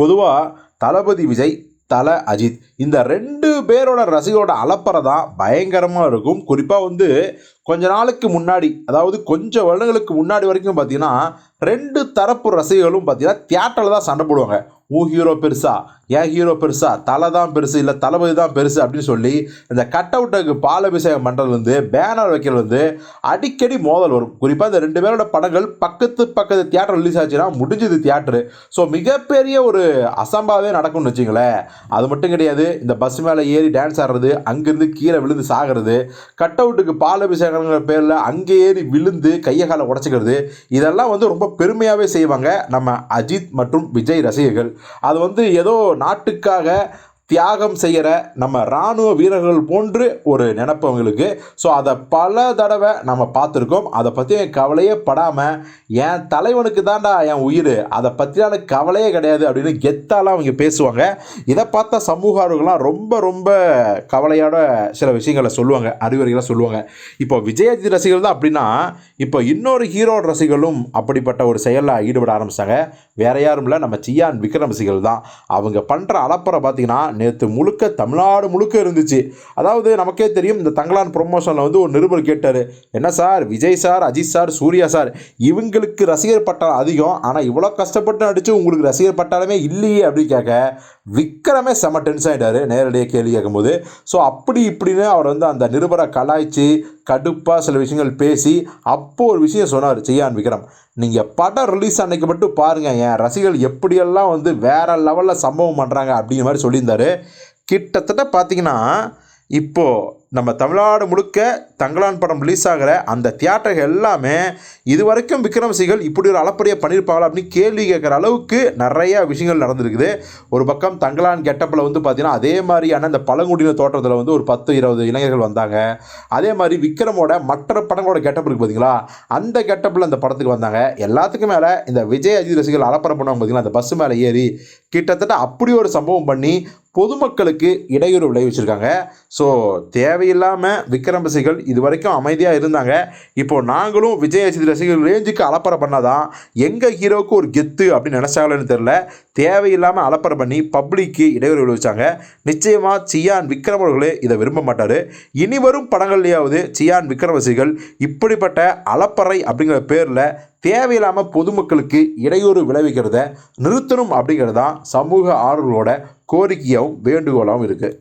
பொதுவாக தளபதி விஜய் தல அஜித் இந்த ரெண்டு பேரோட ரசிகரோட அலப்பறை தான் பயங்கரமாக இருக்கும். குறிப்பாக வந்து கொஞ்ச நாளுக்கு முன்னாடி அதாவது கொஞ்சம் வருடங்களுக்கு முன்னாடி வரைக்கும் பார்த்தீங்கன்னா ரெண்டு தரப்பு ரசிகர்களும் பார்த்தீங்கன்னா தியேட்டரில் தான் சண்டை போடுவாங்க. ஊ ஹீரோ பெருசா ஏன் ஹீரோ பெருசா? தலை தான் பெருசு இல்லை தளபதி தான் பெருசு அப்படின்னு சொல்லி இந்த கட் அவுட்டுக்கு பாலபிஷேகம் பண்ணுறதுலேருந்து பேனர் வைக்கிறதுலேருந்து அடிக்கடி மோதல் வரும். குறிப்பாக இந்த ரெண்டு பேரோட படங்கள் பக்கத்து பக்கத்து தியேட்டர் ரிலீஸ் ஆச்சுன்னா முடிஞ்சது தியேட்டரு ஸோ மிகப்பெரிய ஒரு அசம்பாவே நடக்கும்னு வச்சுங்களேன். அது மட்டும் கிடையாது இந்த பஸ் மேலே ஏறி டான்ஸ் ஆடுறது அங்கேருந்து கீழே விழுந்து சாகிறது கட் அவுட்டுக்கு பாலபிஷேகங்கிற பேரில் அங்கே ஏறி விழுந்து கையை காலை உடச்சிக்கிறது இதெல்லாம் வந்து ரொம்ப பெருமையாகவே செய்வாங்க நம்ம அஜித் மற்றும் விஜய் ரசிகர்கள். அது வந்து ஏதோ நாட்டுக்காக தியாகம் செய்கிற நம்ம இராணுவ வீரர்கள் போன்று ஒரு நினப்பு அவங்களுக்கு. ஸோ அதை பல தடவை நம்ம பார்த்துருக்கோம். அதை பற்றி கவலையே படாமல் என் தலைவனுக்கு தான்டா என் உயிர் அதை பற்றியான கவலையே கிடையாது அப்படின்னு கெத்தாலாம் அவங்க பேசுவாங்க. இதை பார்த்தா சமூக ஆர்வங்கள்லாம் ரொம்ப ரொம்ப கவலையோட சில விஷயங்களை சொல்லுவாங்க அறிவுரைகளை சொல்லுவாங்க. இப்போ விஜயஜி ரசிகர்கள் தான் அப்படின்னா இப்போ இன்னொரு ஹீரோ ரசிகர்களும் அப்படிப்பட்ட ஒரு செயலில் ஈடுபட ஆரம்பிச்சாங்க. வேற யாரும் இல்லை நம்ம சியான் விக்ரம் ரசிகர்கள் தான். அவங்க பண்ணுற அலப்பறை பார்த்தீங்கன்னா நேற்று முழுக்க தமிழ்நாடு முழுக்க இருந்துச்சு. அதாவது நமக்கே தெரியும் இந்த தங்கலான் ப்ரொமோஷனில் வந்து ஒரு நிருபர் கேட்டார் என்ன sir Vijay sir Ajith sir Suriya sir இவங்களுக்கு ரசிகர் பட்டாளம் அதிகம் ஆனால் இவ்வளோ கஷ்டப்பட்டு நடிச்சு உங்களுக்கு ரசிகர் பட்டாளமே இல்லையே அப்படின்னு கேட்க விக்ரமே செம டென்ஸ் ஆகிட்டாரு நேரடியாக கேள்வி கேட்கும்போது. ஸோ அப்படி இப்படின்னு அவர் வந்து அந்த நிருபரை கலாய்ச்சி கடுப்பாக சில விஷயங்கள் பேசி அப்போது ஒரு விஷயம் சொன்னார் செய்யான் விக்ரம். நீங்கள் படம் ரிலீஸ் அன்னைக்கு மட்டும் பாருங்கள் என் ரசிகர்கள் எப்படியெல்லாம் வந்து வேறு லெவலில் சம்பவம் பண்ணுறாங்க அப்படிங்கிற மாதிரி சொல்லியிருந்தார். கிட்டத்தட்ட பார்த்தீங்கன்னா இப்போது நம்ம தமிழ்நாடு முழுக்க தங்களான் படம் ரிலீஸ் ஆகிற அந்த தியேட்டர்கள் எல்லாமே இது வரைக்கும் விக்ரமசிகள் இப்படி ஒரு அளப்பரிய பண்ணியிருப்பாங்களா அப்படின்னு கேள்வி கேட்குற அளவுக்கு நிறைய விஷயங்கள் நடந்திருக்குது. ஒரு பக்கம் தங்களான் கெட்டப்பில் வந்து பார்த்தீங்கன்னா அதே மாதிரியான அந்த பழங்குடியின தோற்றத்தில் வந்து ஒரு பத்து இருபது இளைஞர்கள் வந்தாங்க. அதே மாதிரி விக்ரமோட மற்ற படங்களோட கெட்டப் இருக்குது பார்த்தீங்களா? அந்த கெட்டப்பில் அந்த படத்துக்கு வந்தாங்க. எல்லாத்துக்கும் மேலே இந்த விஜய் அஜித் ரசிகர்கள் அலப்பறை பண்ணுவாங்க பார்த்தீங்களா? அந்த பஸ் மேலே ஏறி கிட்டத்தட்ட அப்படி ஒரு சம்பவம் பண்ணி பொதுமக்களுக்கு இடையூறு விளைவிச்சிருக்காங்க. ஸோ தேவையில்லாமல் விக்ரம் ரசிகர்கள் இது வரைக்கும் அமைதியாக இருந்தாங்க. இப்போ நாங்களும் விஜய் அஜித் ரசிகர்கள் ரேஞ்சுக்கு அலப்பறை பண்ணாதான் எங்கள் ஹீரோவுக்கு ஒரு கெத்து அப்படின்னு நினச்சாங்களேன்னு தெரில தேவையில்லாமல் அலப்பறை பண்ணி பப்ளிக்கு இடையூறு விளைவிச்சாங்க நிச்சயமாக சியான் விக்ரம் அவர்களே இதை விரும்ப மாட்டார். இனி வரும் படங்கள்லையாவது சியான் விக்ரம் ரசிகர்கள் இப்படிப்பட்ட அலப்பறை அப்படிங்கிற பேரில் தேவையில்லாமல் பொதுமக்களுக்கு இடையூறு விளைவிக்கிறத நிறுத்தணும் அப்படிங்கிறது தான் சமூக ஆர்வலோட கோரிக்கையாகவும் வேண்டுகோளாகவும் இருக்குது